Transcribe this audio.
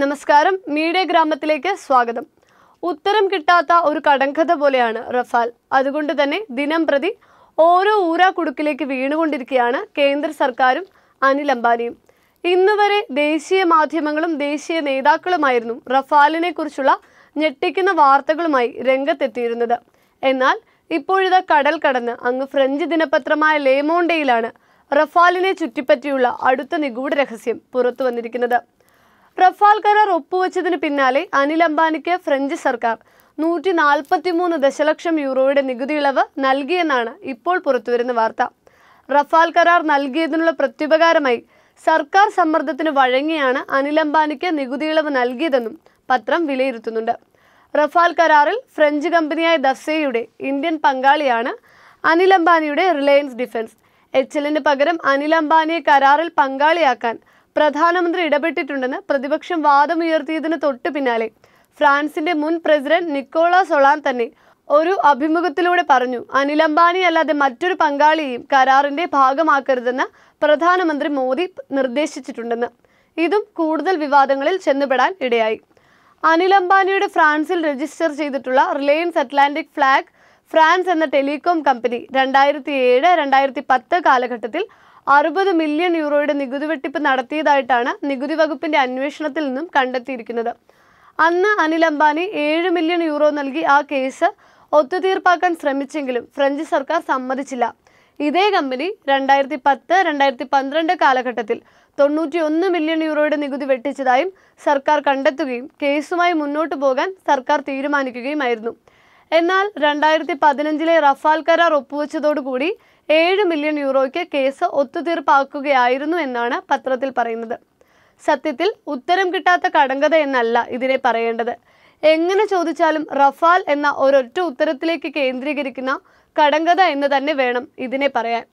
നമസ്കാരം. മീഡിയ ഗ്രാമത്തിലേക്ക് സ്വാഗതം. ഉത്തരം കിട്ടാത്ത ഒരു കടങ്കഥ പോലെയാണ് റഫാൽ. അതുകൊണ്ട് തന്നെ ദിനം പ്രതി ഓരോ ഊരാക്കുടുക്കിലേക്ക് വീണുകൊണ്ടിരിക്കുകയാണ് കേന്ദ്ര സർക്കാരും അനിൽ അംബാനിയും. ഇന്നുവരെ ദേശീയ മാധ്യമങ്ങളും ദേശീയ നേതാക്കളുമായിരുന്നു റഫാലിനെ കുറിച്ചുള്ള ഞെട്ടിക്കുന്ന വാർത്തകളുമായി രംഗത്തെത്തിയിരുന്നത്. എന്നാൽ ഇപ്പോഴിതാ കടൽ കടന്ന് അങ്ങ് ഫ്രഞ്ച് ദിനപത്രമായ ലേമോണ്ടയിലാണ് റഫാലിനെ ചുറ്റിപ്പറ്റിയുള്ള അടുത്ത നിഗൂഢ രഹസ്യം പുറത്തു വന്നിരിക്കുന്നത് റഫാൽ കരാർ ഒപ്പുവെച്ചതിന് പിന്നാലെ അനിൽ അംബാനിക്ക് ഫ്രഞ്ച് സർക്കാർ നൂറ്റി നാൽപ്പത്തിമൂന്ന് ദശലക്ഷം യൂറോയുടെ നികുതി ഇളവ് നൽകിയെന്നാണ് ഇപ്പോൾ പുറത്തുവരുന്ന വാർത്ത. റഫാൽ കരാർ നൽകിയതിനുള്ള പ്രത്യുപകാരമായി സർക്കാർ സമ്മർദ്ദത്തിന് വഴങ്ങിയാണ് അനിൽ അംബാനിക്ക് നികുതി ഇളവ് നൽകിയതെന്നും പത്രം വിലയിരുത്തുന്നുണ്ട്. റഫാൽ കരാറിൽ ഫ്രഞ്ച് കമ്പനിയായ ദസയുടെ ഇന്ത്യൻ പങ്കാളിയാണ് അനിൽ അംബാനിയുടെ റിലയൻസ് ഡിഫൻസ്. എച്ച് എല്ലിന് പകരം അനിൽ അംബാനിയെ കരാറിൽ പങ്കാളിയാക്കാൻ പ്രധാനമന്ത്രി ഇടപെട്ടിട്ടുണ്ടെന്ന് പ്രതിപക്ഷം വാദമുയർത്തിയതിന് തൊട്ടു പിന്നാലെ ഫ്രാൻസിന്റെ മുൻ പ്രസിഡന്റ് നിക്കോള സൊളാൻ തന്നെ ഒരു അഭിമുഖത്തിലൂടെ പറഞ്ഞു അനിൽ അംബാനി അല്ലാതെ മറ്റൊരു പങ്കാളിയെയും കരാറിന്റെ ഭാഗമാക്കരുതെന്ന് പ്രധാനമന്ത്രി മോദി നിർദ്ദേശിച്ചിട്ടുണ്ടെന്ന്. ഇതും കൂടുതൽ വിവാദങ്ങളിൽ ചെന്നുപെടാൻ ഇടയായി. അനിൽ അംബാനിയുടെ ഫ്രാൻസിൽ രജിസ്റ്റർ ചെയ്തിട്ടുള്ള റിലയൻസ് അറ്റ്ലാന്റിക് ഫ്ലാഗ് ഫ്രാൻസ് എന്ന ടെലികോം കമ്പനി രണ്ടായിരത്തി ഏഴ് രണ്ടായിരത്തി പത്ത് കാലഘട്ടത്തിൽ അറുപത് മില്യൺ യൂറോയുടെ നികുതി വെട്ടിപ്പ് നടത്തിയതായിട്ടാണ് നികുതി വകുപ്പിന്റെ അന്വേഷണത്തിൽ നിന്നും കണ്ടെത്തിയിരിക്കുന്നത്. അന്ന് അനിൽ അംബാനി ഏഴ് മില്യൺ യൂറോ നൽകി ആ കേസ് ഒത്തുതീർപ്പാക്കാൻ ശ്രമിച്ചെങ്കിലും ഫ്രഞ്ച് സർക്കാർ സമ്മതിച്ചില്ല. ഇതേ കമ്പനി രണ്ടായിരത്തി പത്ത് രണ്ടായിരത്തി പന്ത്രണ്ട് കാലഘട്ടത്തിൽ തൊണ്ണൂറ്റി ഒന്ന് മില്യൺ യൂറോയുടെ നികുതി വെട്ടിച്ചതായും സർക്കാർ കണ്ടെത്തുകയും കേസുമായി മുന്നോട്ടു പോകാൻ സർക്കാർ തീരുമാനിക്കുകയുമായിരുന്നു. എന്നാൽ രണ്ടായിരത്തി പതിനഞ്ചിലെ റഫാൽ കരാർ ഒപ്പുവെച്ചതോടുകൂടി ഏഴ് മില്യൺ യൂറോയ്ക്ക് കേസ് ഒത്തുതീർപ്പാക്കുകയായിരുന്നു എന്നാണ് പത്രത്തിൽ പറയുന്നത്. സത്യത്തിൽ ഉത്തരം കിട്ടാത്ത കടങ്കത എന്നല്ല ഇതിനെ പറയേണ്ടത്. എങ്ങനെ ചോദിച്ചാലും റഫാൽ എന്ന ഒരൊറ്റ ഉത്തരത്തിലേക്ക് കേന്ദ്രീകരിക്കുന്ന കടങ്കത എന്ന് തന്നെ വേണം ഇതിനെ പറയാൻ.